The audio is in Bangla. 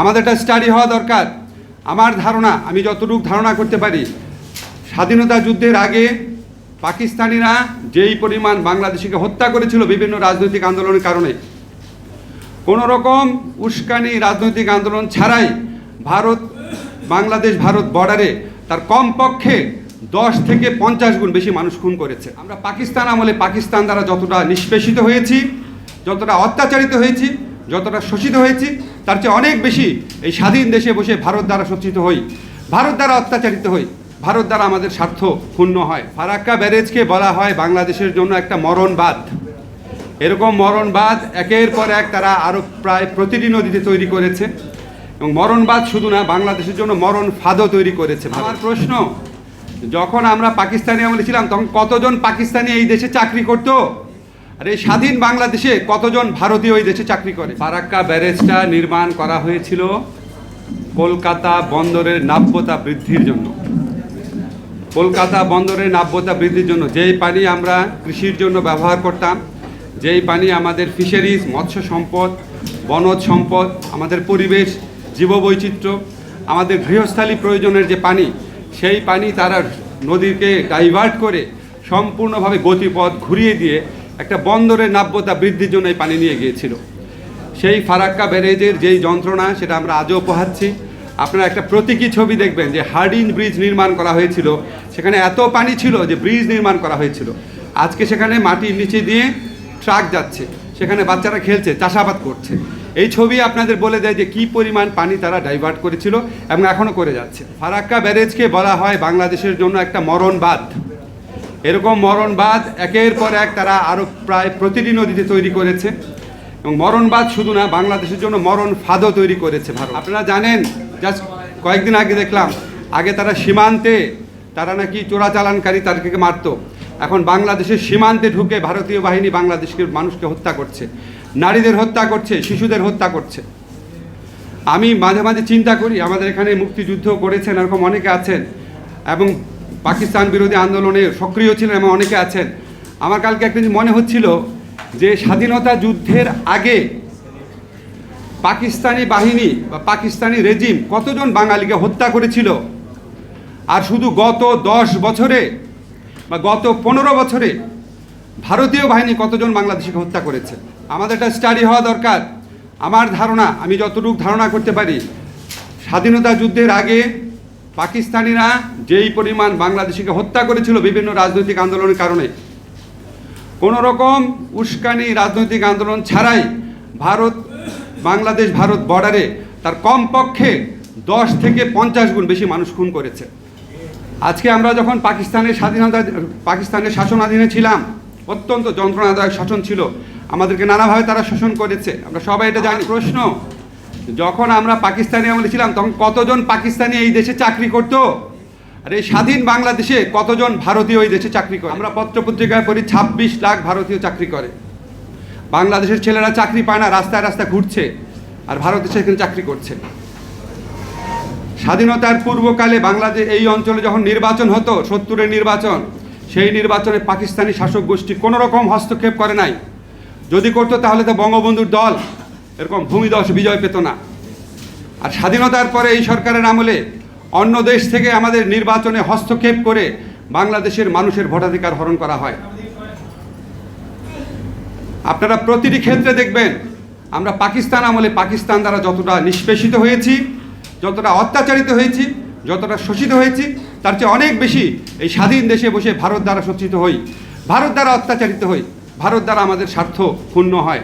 আমাদের একটা স্টাডি হওয়া দরকার। আমার ধারণা, আমি যতটুকু ধারণা করতে পারি, স্বাধীনতা যুদ্ধের আগে পাকিস্তানিরা যেই পরিমাণ বাংলাদেশিকে হত্যা করেছিল বিভিন্ন রাজনৈতিক আন্দোলনের কারণে কোনো রকম উস্কানি রাজনৈতিক আন্দোলন ছাড়াই ভারত, বাংলাদেশ, ভারত বর্ডারে তার কমপক্ষে দশ থেকে পঞ্চাশ গুণ বেশি মানুষ খুন করেছে। আমরা পাকিস্তান আমলে পাকিস্তান দ্বারা যতটা নিষ্পেষিত হয়েছি, যতটা অত্যাচারিত হয়েছি যতটা শোষিত হয়েছি, তার চেয়ে অনেক বেশি এই স্বাধীন দেশে বসে ভারত দ্বারা শোষিত হই। ভারত দ্বারা অত্যাচারিত হই। ভারত দ্বারা আমাদের স্বার্থ ক্ষুণ্ণ হয়। ফারাক্কা ব্যারেজকে বলা হয় বাংলাদেশের জন্য একটা মরণবাদ। এরকম মরণবাদ একের পর এক তারা আরও প্রায় প্রতিটি নদীতে তৈরি করেছে। এবং মরণবাদ শুধু না, বাংলাদেশের জন্য মরণ ফাঁদও তৈরি করেছে। আমার প্রশ্ন, যখন আমরা পাকিস্তানি আমলে ছিলাম, তখন কতজন পাকিস্তানি এই দেশে চাকরি করতো? আর এই স্বাধীন বাংলাদেশে কতজন ভারতীয় ওই দেশে চাকরি করে? ফারাক্কা ব্যারেজটা নির্মাণ করা হয়েছিল কলকাতা বন্দরের নাব্যতা বৃদ্ধির জন্য। কলকাতা বন্দরের নাব্যতা বৃদ্ধির জন্য। যেই পানি আমরা কৃষির জন্য ব্যবহার করতাম, যেই পানি আমাদের ফিশারিজ, মৎস্য সম্পদ, বনজ সম্পদ, আমাদের পরিবেশ, জীববৈচিত্র্য, আমাদের গৃহস্থালী প্রয়োজনের যে পানি, সেই পানি তারা নদীকে ডাইভার্ট করে সম্পূর্ণভাবে গতিপথ ঘুরিয়ে দিয়ে একটা বন্দরের নাব্যতা বৃদ্ধির জন্য এই পানি নিয়ে গিয়েছিল। সেই ফারাক্কা ব্যারেজের যেই যন্ত্রণা, সেটা আমরা আজও পোহাচ্ছি আপনারা একটা প্রতীকী ছবি দেখবেন যে হার্ডিন ব্রিজ নির্মাণ করা হয়েছিল। সেখানে এত পানি ছিল যে ব্রিজ নির্মাণ করা হয়েছিল। আজকে সেখানে মাটির নিচে দিয়ে ট্রাক যাচ্ছে। সেখানে বাচ্চারা খেলছে, চাষাবাদ করছে। এই ছবি আপনাদের বলে দেয় যে কী পরিমাণ পানি তারা ডাইভার্ট করেছিল এবং এখনও করে যাচ্ছে। ফারাক্কা ব্যারেজকে বলা হয় বাংলাদেশের জন্য একটা মরণ মরণবাদ। এরকম মরণবাদ একের পর এক তারা আরও প্রায় প্রতিটি নদীতে তৈরি করেছে। এবং মরণবাদ শুধু না, বাংলাদেশের জন্য মরণ ফাঁদও তৈরি করেছে ভারত। আপনারা জানেন, জাস্ট কয়েকদিন আগে দেখলাম, আগে তারা সীমান্তে, তারা নাকি চোরাচালানকারী তাদেরকে মারতো। এখন বাংলাদেশের সীমান্তে ঢুকে ভারতীয় বাহিনী বাংলাদেশকে, মানুষকে হত্যা করছে। নারীদের হত্যা করছে, শিশুদের হত্যা করছে। আমি মাঝে মাঝে চিন্তা করি, আমাদের এখানে মুক্তিযুদ্ধ করেছেন, এরকম অনেকে আছেন। এবং পাকিস্তান বিরোধী আন্দোলনে সক্রিয় ছিলেন এবং অনেকে আছেন। আমার কালকে একটা মনে হচ্ছিল যে স্বাধীনতা যুদ্ধের আগে পাকিস্তানি বাহিনী বা পাকিস্তানি রেজিম কতজন বাঙালিকে হত্যা করেছিল? আর শুধু গত দশ বছরে বা গত পনেরো বছরে ভারতীয় বাহিনী কতজন বাংলাদেশিকে হত্যা করেছে? আমাদের একটা স্টাডি হওয়া দরকার। আমার ধারণা, আমি যতটুকু ধারণা করতে পারি, স্বাধীনতা যুদ্ধের আগে পাকিস্তানিরা যেই পরিমাণ বাংলাদেশিকে হত্যা করেছিল বিভিন্ন রাজনৈতিক আন্দোলনের কারণে, কোনো রকম উস্কানি রাজনৈতিক আন্দোলন ছাড়াই ভারত, বাংলাদেশ, ভারত বর্ডারে তার কমপক্ষে দশ থেকে পঞ্চাশ গুণ বেশি মানুষ খুন করেছে। আজকে আমরা যখন পাকিস্তানের স্বাধীনতা, পাকিস্তানের শাসনাধীনে ছিলাম, অত্যন্ত যন্ত্রণাদায়ক শাসন ছিল, আমাদেরকে নানাভাবে তারা শোষণ করেছে, আমরা সবাই এটা জানি। প্রশ্ন যখন আমরা পাকিস্তানি আমলে ছিলাম, তখন কতজন পাকিস্তানি এই দেশে চাকরি করতো? আর এই স্বাধীন বাংলাদেশে কতজন ভারতীয় এই দেশে চাকরি করে? আমরা পত্রপত্রিকায় পড়ি, ছাব্বিশ লাখ ভারতীয় চাকরি করে। বাংলাদেশের ছেলেরা চাকরি পায় না, রাস্তায় রাস্তায় ঘুরছে, আর ভারতে সেখানে চাকরি করছে। স্বাধীনতার পূর্বকালে বাংলাদেশ, এই অঞ্চলে যখন নির্বাচন হতো, সত্তরের নির্বাচন, সেই নির্বাচনে পাকিস্তানি শাসক গোষ্ঠী কোনো রকম হস্তক্ষেপ করে নাই। যদি করতো তাহলে তো বঙ্গবন্ধুর দল এরকম ভূমিদশ বিজয় পেত না। আর স্বাধীনতার পরে এই সরকারের আমলে অন্য দেশ থেকে আমাদের নির্বাচনে হস্তক্ষেপ করে বাংলাদেশের মানুষের ভোটাধিকার হরণ করা হয়। আপনারা প্রতিটি ক্ষেত্রে দেখবেন, আমরা পাকিস্তান আমলে পাকিস্তান দ্বারা যতটা নিষ্পেষিত হয়েছি, যতটা অত্যাচারিত হয়েছি, যতটা শোষিত হয়েছি, তার চেয়ে অনেক বেশি এই স্বাধীন দেশে বসে ভারত দ্বারা শোষিত হই। ভারত দ্বারা অত্যাচারিত হই। ভারত দ্বারা আমাদের স্বার্থ ক্ষুণ্ণ হয়।